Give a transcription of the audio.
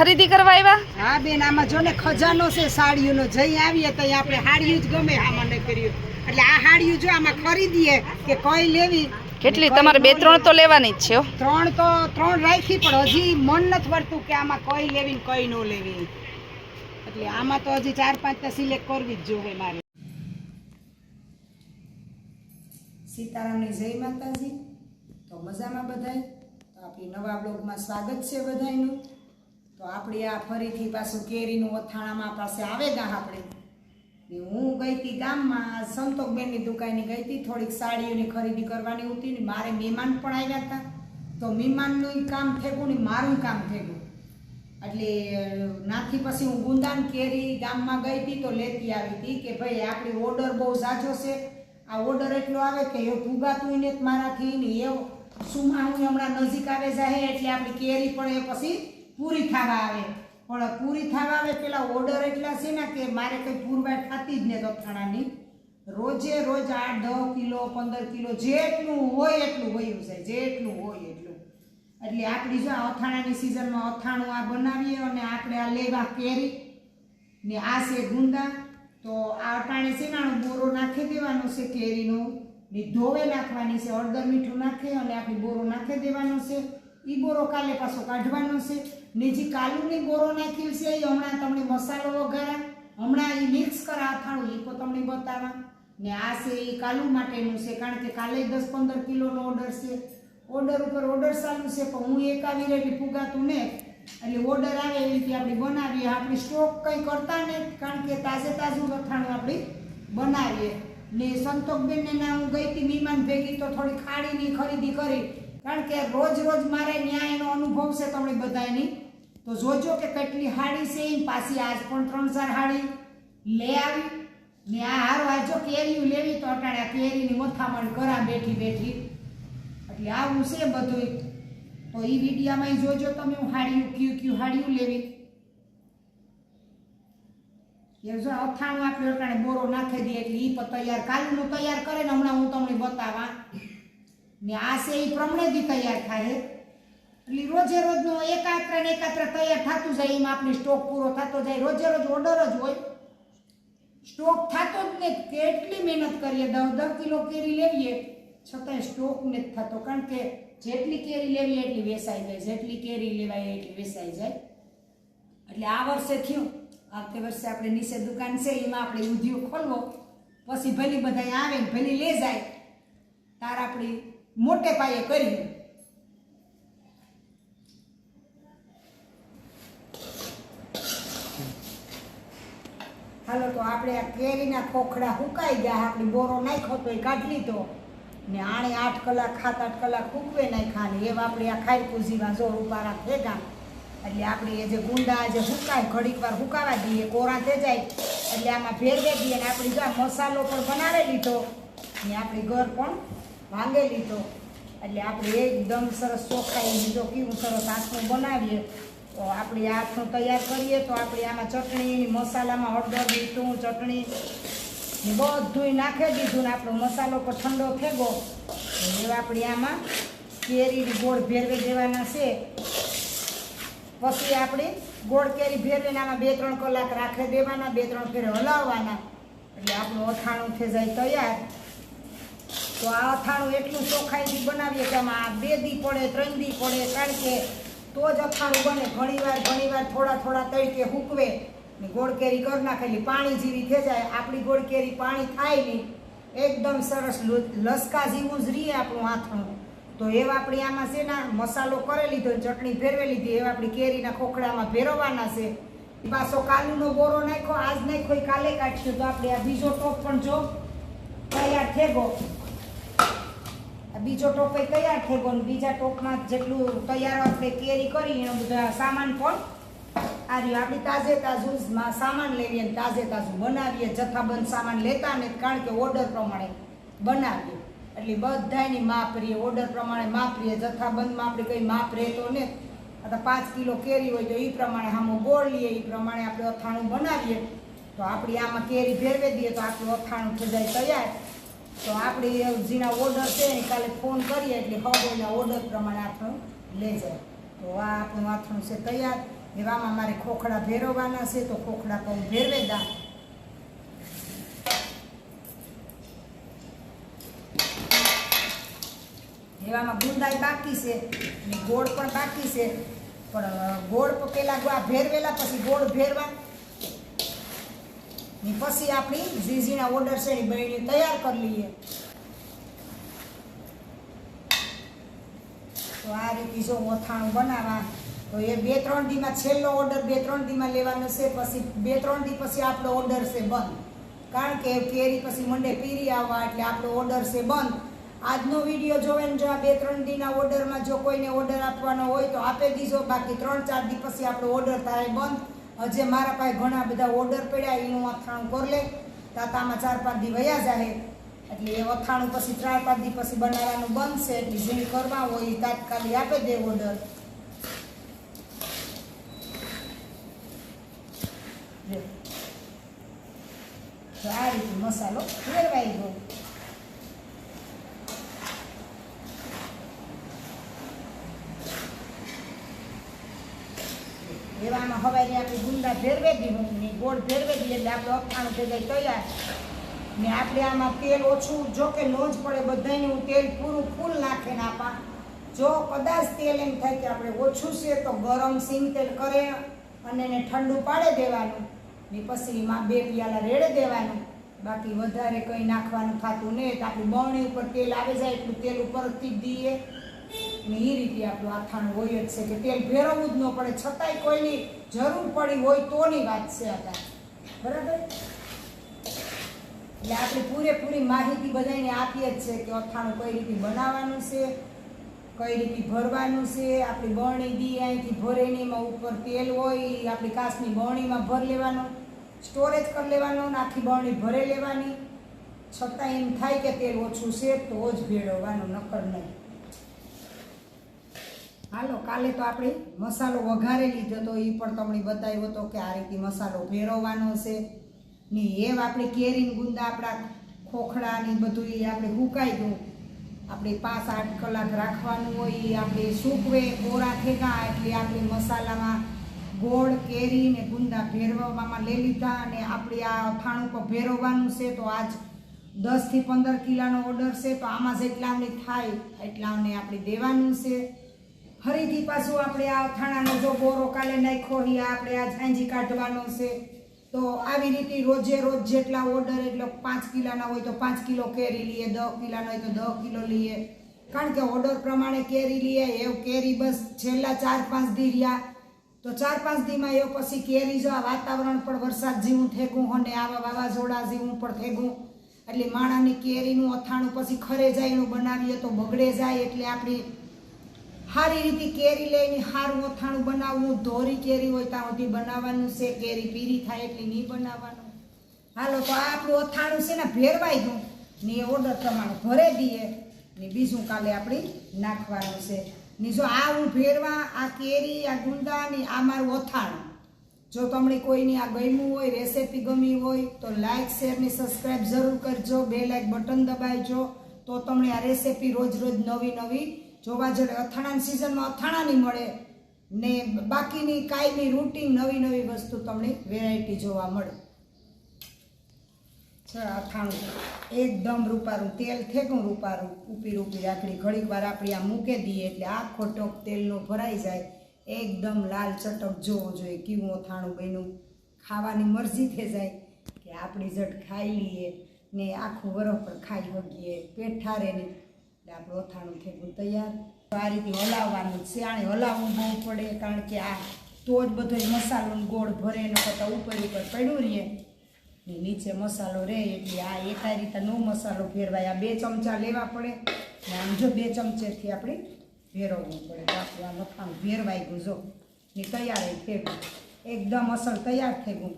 ખરીદી કરવા આવ્યા? હા બેન આમાં જો ને ખજાનો છે સાડીઓનો. જઈ આવીએ તો આપણે હાડિયું જ ગમે આમાં મને કર્યું એટલે આ હાડિયું જો આમાં ખરીદીએ કે કઈ લેવી? કેટલી? તમારે બે ત્રણ તો લેવાની જ છે ત્રણ તો ત્રણ રાખી પણ હજી મન નથી વળતું કે આમાં કઈ લેવી ને કઈ ન લેવી. એટલે આમાં તો હજી ચાર પાંચ તો સિલેક્ટ કરવી જ જોવે મારે. સીતારામની જય માતાજી. તો મજામાં બધાય? તો આપણી નવા બ્લોગમાં સ્વાગત છે બધાયનું. તો આપણી આ ફરીથી પાછું કેરીનું અથાણામાં પાસે આવે ગા આપણે. હું ગઈ હતી ગામમાં, સંતોકબેનની દુકાને ગઈ હતી થોડીક સાડીઓની ખરીદી કરવાની હતી ને મારે મહેમાન પણ આવ્યા હતા તો મહેમાનનું કામ થેગું ને મારું કામ થેગું. એટલે, નાથી પછી હું ગુંદાન કેરી ગામમાં ગઈ હતી તો લેતી આવી હતી કે ભાઈ આપણી ઓર્ડર બહુ સાચો છે. આ ઓર્ડર એટલો આવે કે એ ભૂગાતું ને મારાથી ને એવો સુમા હું હમણાં નજીક આવે જાય એટલે આપણી કેરી પણ એ પછી પૂરી ખાવા આવે. પણ પૂરી ખાવા આવે પેલા ઓર્ડર એટલા છે ને કે મારે કંઈ પૂરવાટ થતી જ ને અથાણાની. રોજે રોજ આઠ, દસ કિલો, પંદર કિલો જેટલું હોય એટલું વયું છે જેટલું હોય એટલું. એટલે આપણી જો અથાણાની સિઝનમાં અથાણું આ બનાવીએ અને આપણે આ લેવા કેરી ને આ છે ગુંદા, તો આ અટાણે શેનાનો બોરો નાખી દેવાનો છે કેરીનો, ને ધોવે નાખવાની છે, હળદર મીઠું નાખે અને આપણી બોરો નાખી દેવાનો છે. એ બોરો કાલે પાછો કાઢવાનો છે. ને જે કાલુની બોરો નાખ્યું છે, એ હમણાં તમને મસાલો વઘારા. હમણાં એ મિક્સ કરા અથાણું, એ તો તમને બતાવા. ને આ છે એ કાલુ માટેનું છે, કારણ કે કાલે દસ પંદર કિલોનો ઓર્ડર છે. ઓર્ડર ઉપર ઓર્ડર ચાલુ છે, પણ હું એક આવી રહી ફુગાતું ને, એટલે ઓર્ડર આવે એવી રીતે આપણે બનાવીએ. આપણે સ્ટોક કંઈ કરતા ને, કારણ કે તાજે તાજું અથાણું આપણે બનાવીએ. ને સંતોષબેનને ના હું ગઈ હતી, મહેમાન ભેગી, તો થોડી ખાડીની ખરીદી કરી. કારણ કે રોજ રોજ મારે ન્યાય એનો અનુભવ છે તમને બધાની તો જોજો કે કેટલી હાડી છે એની પાછી આજ પણ ત્રણ ચાર હાડી. લે આવી. ને આ હારો આજ કેરીયું લેવી તો અટાણે આ કેરીની મથામણ કરા બેઠી બેઠી. એટલે આવું છે બધું તો એ વિડીયામાં જોજો તમે હું હાડીયું ક્યુ ક્યુ હાડીયું લેવી. જો અથાણું આપણે અટાણે બોરો નાખી દઈએ એટલે એ તૈયાર, કાલનું તૈયાર કરે ને હમણાં હું તમને બતાવા. ને આ છે એ પ્રમણેથી તૈયાર થાય. એટલે રોજે રોજનો એકાત્ર ને એકાત્ર તૈયાર થતું જાય, એમાં આપણે સ્ટોક પૂરો થતો જાય. રોજે રોજ ઓર્ડર જ હોય. સ્ટોક થતો જ ને કેટલી મહેનત કરીએ? દસ દસ કિલો કેરી લેવીએ, છતાંય સ્ટોક ને જ થતો. કારણ કે જેટલી કેરી લેવી એટલી વેચાઈ જાય. જેટલી કેરી લેવાય એટલી વેચાઈ જાય. એટલે આ વર્ષે થયું. આવતે વર્ષે આપણે નીચે દુકાન છે, એમાં આપણે ઉદ્યોગ ખોલવો. પછી ભલી બધા આવે ભલી લે જાય. તાર આપણી મોટે પાયે કર્યું. હાલો, તો આપણે આ કેરીના ખોખડા સુકાઈ ગયા. આપણે બોરો નાખ્યો તો એ કાઢી લીધો. ને આણે આઠ કલાક ખાત આઠ કલાક ફૂકવે નાખ્યા ને એવા આપણે આ ખાઈ કુઝીમાં જોર ઉપારા ભેગા. એટલે આપણે એ જે ગુંડા જે હુકાય ઘડીક વાર હુકાવા દઈએ, કોરા થઈ જાય. એટલે આમાં ભેરવે દઈએ ને આપણી મસાલો પણ બનાવી લીધો. ને આપણી ઘર પણ ભાંગે લીધો. એટલે આપણે એકદમ સરસ ચોખાઈ લીધો કેવું સરસ આંખનું બનાવીએ, તો આપણે આ આથું તૈયાર કરીએ, તો આપણે આમાં ચટણી મસાલામાં હળદર, મીઠું, ચટણી, ને બધુંય નાખી દીધું ને આપણો મસાલો પણ ઠંડો ફેગો એવા આપણે આમાં કેરી ગોળ ભેરવી દેવાના છે. પછી આપણે ગોળ કેરી ભેરવીને આમાં બે ત્રણ કલાક રાખી દેવાના, બે ત્રણ ફેર હલાવવાના. એટલે આપણું અથાણું થઈ જાય તૈયાર. તો આ અથાણું એટલું ચોખાઈથી બનાવીએ કે આમાં બે દી પડે, ત્રણ દી પડે, કારણ કે તો જ અથાણું બને. ઘણીવાર ઘણીવાર થોડા થોડા તરીકે હૂકવે ગોળ કેરી કરી નાખેલી પાણી જેવી થઈ જાય. આપણી ગોળ કેરી પાણી થાય નહીં. એકદમ સરસ લસકા જેવું જ રહીએ આપણું આથણું. તો એવા આપણી આમાં છે ને, મસાલો કરી લીધો ચટણી ફેરવી લીધી એવા આપણી કેરીના ખોખડામાં ફેરવવાના છે. પાછો કાલુનો બોરો નાખ્યો, આજ નાખ્યો કાલે કાઢ્યો તો આપણે આ બીજો ટોપ પણ જો, તૈયાર થઈ આ બીજો ટોપ તૈયાર થઈ ગયો બીજા ટોપમાં જેટલું તૈયાર આપણે કેરી કરી, એનો બધા સામાન પણ આ રહ્યું આપણી તાજે તાજું સામાન લેવીએ ને તાજે તાજું બનાવીએ. જથ્થાબંધ સામાન લેતા ને કારણ કે ઓર્ડર પ્રમાણે બનાવીએ. એટલે બધાની માપ રહીએ ઓર્ડર પ્રમાણે માપ રહીએ જથ્થાબંધમાં આપણે કંઈ માપ રહેતો ને અથવા પાંચ કિલો કેરી હોય તો એ પ્રમાણે આમાં ગોળ લઈએ એ પ્રમાણે આપણે અથાણું બનાવીએ. તો આપણી આમાં કેરી ભેરવી દઈએ તો આપણું અથાણું થઈ જાય તૈયાર. તો આપણી જેના ઓર્ડર છે એ કાલે ફોન કરીએ એટલે હવે એના ઓર્ડર પ્રમાણે આપણું લઈ જાય. તો આ આપણું અથાણું છે તૈયાર. એવામાં મારે ખોખડા ભેરવવાના છે, તો ખોખડા પણ ભેરવે દા એવામાં ગુંદાઈ બાકી છે ગોળ પણ બાકી છે. પણ ગોળ પ- પેલા આ ભેરવેલા, પછી ગોળ ભેરવા. ને પછી આપણી ઝીઝીના ઓર્ડર છે એ બહેણી તૈયાર કરી લઈએ. તો આ રીતે જો અથાણું બનાવવા તો એ બે ત્રણ દીમાં છેલ્લો ઓર્ડર બે ત્રણ દીમાં લેવાનો છે, પછી બે ત્રણ દી પછી આપણો ઓર્ડર છે બંધ. કારણ કે કેરી પછી મંડે પીરી આવવા, એટલે આપણો ઓર્ડર છે બંધ. આજનો વીડિયો જોવે ને જો આ બે ત્રણ દીના ઓર્ડરમાં જો કોઈને ઓર્ડર આપવાનો હોય તો આપી દીજો, બાકી ત્રણ ચાર દી પછી આપણો ઓર્ડર થાય બંધ. હજે મારા પાસે ઘણા બધા ઓર્ડર પડ્યા એનું અથાણું કરી લે. તાતામાં ચાર પાંચ દી વયા જાય એટલે એ અથાણું પછી ચાર પાંચ દી પછી બનાવવાનું બંધ એટલે જે કરવા હોય એ તાત્કાલિક આપી દે ઓર્ડર આ રીતે મસાલો ફેરવાઈ ગયો. એવામાં હવાઈ આપણે ગુંદા ભેરવે દીધું ને ગોળ ભેરવે દઈએ એટલે આપણે અથાણું થઈ જાય તૈયાર. ને આપણે આમાં તેલ ઓછું, જો કે ન પડે બધાને હું તેલ પૂરું ફૂલ નાખે ને આપા. જો કદાચ તેલ એમ થાય કે આપણે ઓછું છે તો ગરમ સિંગ તેલ કરે અને એને ઠંડુ પાડે દેવાનું. ને પછી એમાં બે પિયાલા રેડે દેવાનું. બાકી વધારે કંઈ નાખવાનું થતું નહીં. તો આપણી બરણી ઉપર તેલ આવી જાય, એટલું તેલ ઉપરથી જ દઈએ. ને એ રીતે આપણું આથાણું હોય જ છે કે તેલ ભેરવવું જ ન પડે. છતાંય કોઈની જરૂર પડી હોય તોની વાત છે અત્યારે બરાબર? એટલે આપણે પૂરેપૂરી માહિતી બધાને આપીએ જ છે કે અથાણું કઈ રીતે બનાવવાનું છે, કઈ રીતે ભરવાનું છે. આપણી બરણી દી અહીંથી ભરેણીમાં ઉપર તેલ હોય આપણી કાચની બરણીમાં ભર લેવાનું, સ્ટોરેજ કરી લેવાનું આખી બરણી ભરે લેવાની. છતાં એમ થાય કે તેલ ઓછું છે તો જ ભેળવવાનું, નકર નહીં. હાલો, કાલે તો આપણે મસાલો વઘારે લીધો તો એ પણ તમને બતાવ્યો હતો કે આ રીતે મસાલો ભેરવવાનો છે. ને એમ આપણે કેરીન ગુંદા, આપણા ખોખડા ને બધું એ આપણે હુકાઈ ગયું. આપણે પાંચ આઠ કલાક રાખવાનું હોય એ આપણે સૂકવે, કોરા થેગા એટલે આપણે મસાલામાં ગોળ, કેરી ને ગુંદા ભેરવવામાં લઈ લીધા અને આપણે આ અથાણું પર ભેરવવાનું છે. તો આજ દસથી પંદર કિલાનો ઓર્ડર છે. તો આમાં જેટલા અમને થાય એટલા અમને આપણે દેવાનું છે. ફરીથી પાછું આપણે આ અથાણાનો જો બોરો કાલે નાખ્યો એ આપણે આ ઝાંજી કાઢવાનો છે. તો આવી રીતે રોજે રોજ જેટલા ઓર્ડર એટલે પાંચ કિલોના હોય તો પાંચ કિલો કેરી લઈએ દસ કિલોના હોય તો દસ કિલો લઈએ. કારણ કે ઓર્ડર પ્રમાણે કેરી લઈએ, એવું કેરી બસ છેલ્લા ચાર પાંચ દી રહ્યા. તો ચાર પાંચ દીમાં એ પછી કેરી જો આ વાતાવરણ પણ વરસાદ જેવું થેગું અને આવા વાવાઝોડા જેવું પણ થેગું. એટલે માણાની કેરીનું અથાણું પછી ખરે જાય એનું બનાવીએ તો બગડે જાય, એટલે આપણી સારી રીતે કેરી લઈને સારું અથાણું બનાવવું, ધોરી કેરી હોય ત્યાં સુધી બનાવવાનું છે, કેરી પીરી થાય એટલે નહીં બનાવવાનું. હાલો, તો આપણું અથાણું છે ને ભેરવાઈ ગયું. ને એ ઓર્ડર પ્રમાણે ભરે દઈએ. ને બીજું કાલે આપણે નાખવાનું છે. ને જો આ હું ભેરવા આ કેરી, આ ગુંદા ને આ મારું અથાણું. જો તમને કોઈની આ ગમ્યું હોય રેસીપી ગમી હોય, તો લાઇક શેર ને સબસ્ક્રાઈબ જરૂર કરજો. બે લાઇક બટન દબાવજો. તો તમને આ રેસીપી રોજ રોજ નવી નવી જોવા જોડે અથાણાની સિઝનમાં અથાણાની મળે ને બાકીની કાયમી રૂટીન નવી નવી વસ્તુ તમને વેરાયટી જોવા મળે. છે અથાણું. એકદમ રૂપારું, તેલ થેકું રૂપારું ઉપી રૂપી રાખડી. ઘડીક વાર આપણી આ મૂકી દઈએ એટલે આખો ટોપ તેલનો ભરાઈ જાય. એકદમ લાલ ચટક જોવો જોઈએ, કેવું અથાણું બન્યું. ખાવાની મરજી થઈ જાય કે આપણી જટ ખાઈ લઈએ ને આખું વરફ પર ખાઈ વગીએ. પેટ ઠારે ને એટલે આપણું અથાણું થેકું તૈયાર. તો આ રીતે હલાવવાનું આણે હલાવવું બહુ પડે, કારણ કે આ તો જ બધો મસાલો ગોળ ભરે ને કરતાં ઉપર ઉપર પડ્યું રહીએ ને નીચે મસાલો રહે, એટલે આ એકા રીતે નો મસાલો ફેરવાય આ બે ચમચા લેવા પડે. ને આમ જો બે ચમચેથી આપણે ફેરવવું પડે. આપણું આ મખાનું ફેરવાઈ ગયું. જો, ને તૈયાર થઈ ગયું એકદમ અસર તૈયાર થઈ ગયું